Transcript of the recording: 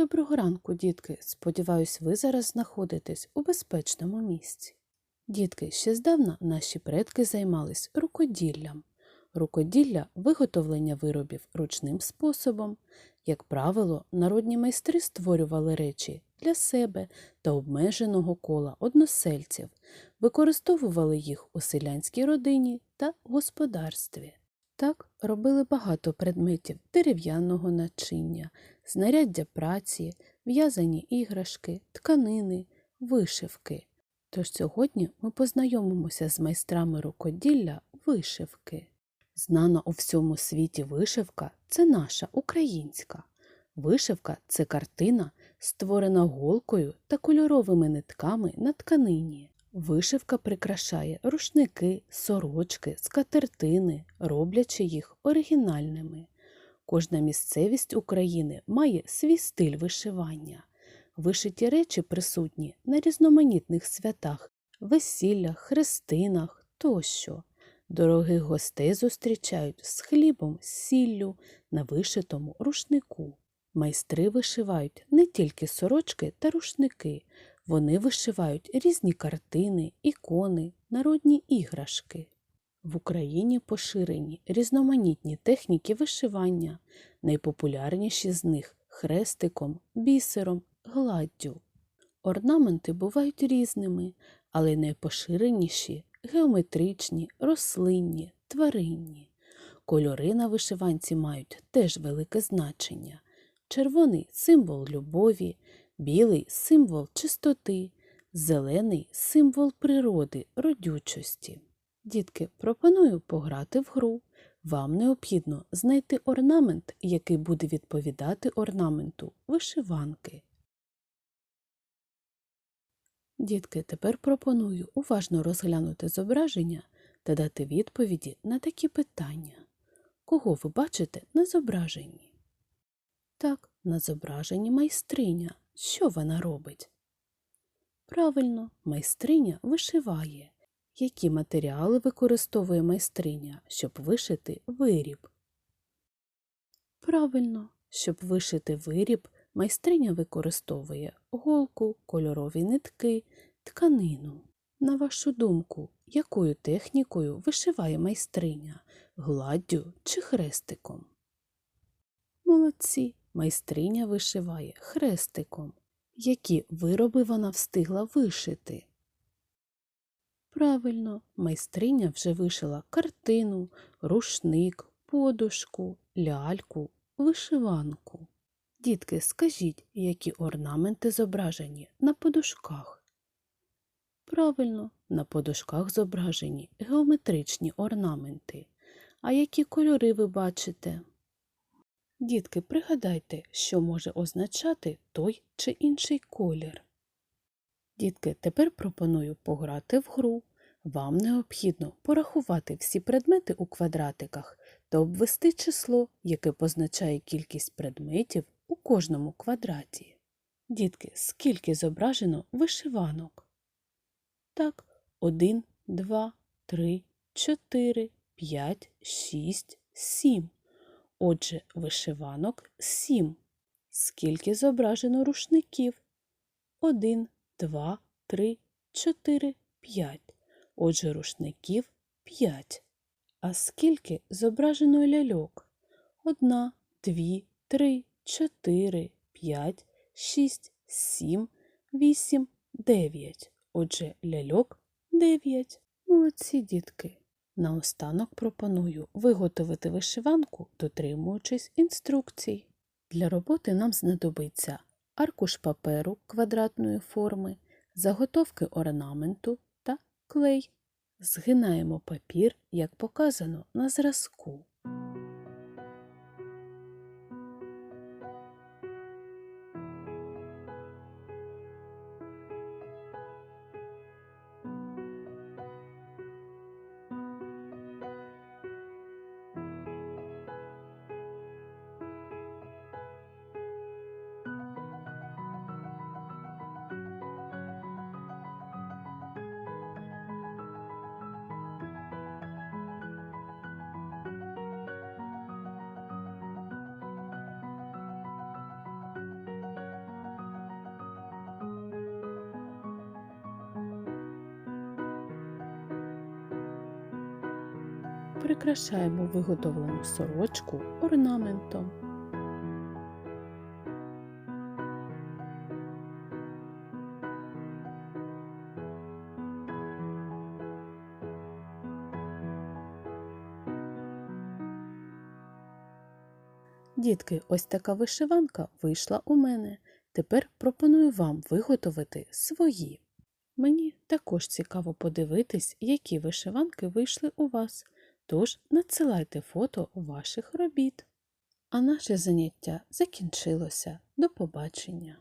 Доброго ранку, дітки. Сподіваюсь, ви зараз знаходитесь у безпечному місці. Дітки, ще здавна наші предки займались рукоділлям. Рукоділля виготовлення виробів ручним способом. Як правило, народні майстри створювали речі для себе та обмеженого кола односельців, використовували їх у селянській родині та господарстві. Так робили багато предметів дерев'яного начиння, знаряддя праці, в'язані іграшки, тканини, вишивки. Тож сьогодні ми познайомимося з майстрами рукоділля вишивки. Знана у всьому світі вишивка це наша українська. Вишивка це картина, створена голкою та кольоровими нитками на тканині. Вишивка прикрашає рушники, сорочки, скатертини, роблячи їх оригінальними. Кожна місцевість України має свій стиль вишивання. Вишиті речі присутні на різноманітних святах, весіллях, хрестинах тощо. Дорогих гостей зустрічають з хлібом, сіллю на вишитому рушнику. Майстри вишивають не тільки сорочки та рушники, вони вишивають різні картини, ікони, народні іграшки. В Україні поширені різноманітні техніки вишивання, найпопулярніші з них хрестиком, бісером, гладдю. Орнаменти бувають різними, але найпоширеніші геометричні, рослинні, тваринні. Кольори на вишиванці мають теж велике значення. Червоний символ любові, білий символ чистоти, зелений символ природи, родючості. Дітки, пропоную пограти в гру. Вам необхідно знайти орнамент, який буде відповідати орнаменту вишиванки. Дітки, тепер пропоную уважно розглянути зображення та дати відповіді на такі питання. Кого ви бачите на зображенні? Так, на зображенні майстриня. Що вона робить? Правильно, майстриня вишиває. Які матеріали використовує майстриня, щоб вишити виріб? Правильно, щоб вишити виріб, майстриня використовує голку, кольорові нитки, тканину. На вашу думку, якою технікою вишиває майстриня гладдю чи хрестиком? Молодці, майстриня вишиває хрестиком. Які вироби вона встигла вишити? Правильно, майстриня вже вишила картину, рушник, подушку, ляльку, вишиванку. Дітки, скажіть, які орнаменти зображені на подушках? Правильно, на подушках зображені геометричні орнаменти. А які кольори ви бачите? Дітки, пригадайте, що може означати той чи інший колір. Дітки, тепер пропоную пограти в гру. Вам необхідно порахувати всі предмети у квадратиках та обвести число, яке позначає кількість предметів у кожному квадраті. Дітки, скільки зображено вишиванок? Так, 1, 2, 3, 4, 5, 6, 7. Отже, вишиванок 7. Скільки зображено рушників? 1, 2, 3, 4, 5. Отже, рушників 5. А скільки зображено ляльок? 1, 2, 3, 4, 5, 6, 7, 8, 9. Отже, ляльок 9. Молодці дітки. Наостанок пропоную виготовити вишиванку, дотримуючись інструкцій. Для роботи нам знадобиться аркуш паперу квадратної форми, заготовки орнаменту та клей. Згинаємо папір, як показано на зразку. Прикрашаємо виготовлену сорочку орнаментом. Дітки, ось така вишиванка вийшла у мене. Тепер пропоную вам виготовити свої. Мені також цікаво подивитись, які вишиванки вийшли у вас. Тож надсилайте фото ваших робіт. А наше заняття закінчилося. До побачення!